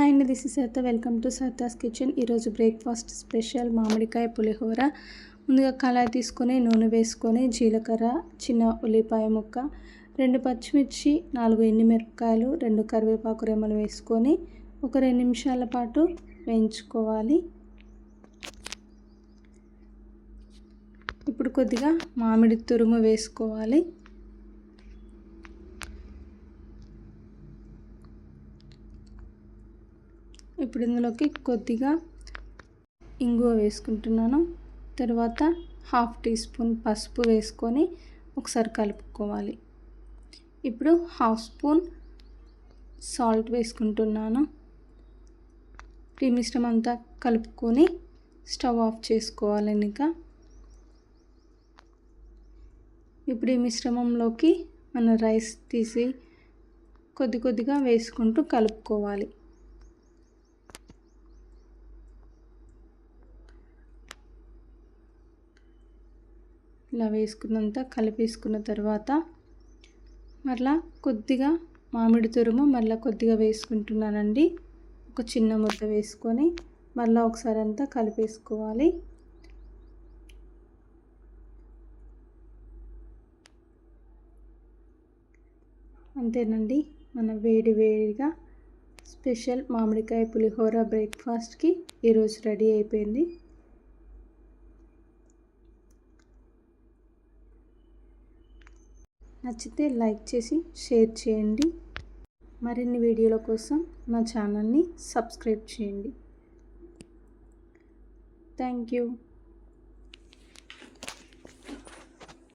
Hi అండి this is Saritha welcome to Saritha's kitchen ఈరోజు breakfast special మామిడికాయ పులిహోర. ముందుగా కళాయి తీసుకొని నూనె వేసుకొని జీలకర్ర చిన్న ఉల్లిపాయ ముక్క రెండు పచ్చిమిర్చి నాలుగు ఎండుమిరపకాయలు రెండు కరివేపాకు రెమ్మలు వేసుకొని ఒక రెండు నిమిషాల పాటు వేయించుకోవాలి. ఇప్పుడు కొద్దిగా మామిడి తురుము వేసుకోవాలి. ఇప్పుడు ఇందులోకి కొద్దిగా ఇంగువ వేసుకుంటున్నాను. తర్వాత హాఫ్ టీ స్పూన్ పసుపు వేసుకొని ఒకసారి కలుపుకోవాలి. ఇప్పుడు హాఫ్ స్పూన్ సాల్ట్ వేసుకుంటున్నాను. ఈ మిశ్రమం అంతా కలుపుకొని స్టవ్ ఆఫ్ చేసుకోవాలి ఇంకా. ఇప్పుడు ఈ మిశ్రమంలోకి మన రైస్ తీసి కొద్ది కొద్దిగా వేసుకుంటూ కలుపుకోవాలి. ఇలా వేసుకున్నంత కలిపేసుకున్న తర్వాత మరలా కొద్దిగా మామిడి తురుము మళ్ళీ కొద్దిగా వేసుకుంటున్నానండి. ఒక చిన్న ముద్ద వేసుకొని మళ్ళీ ఒకసారి అంతా కలిపేసుకోవాలి. అంతేనండి మన వేడి వేడిగా స్పెషల్ మామిడికాయ పులిహోర బ్రేక్ఫాస్ట్కి ఈరోజు రెడీ అయిపోయింది. నచ్చితే లైక్ చేసి షేర్ చేయండి. మరిన్ని వీడియోల కోసం నా ఛానల్ని సబ్స్క్రైబ్ చేయండి. Thank you.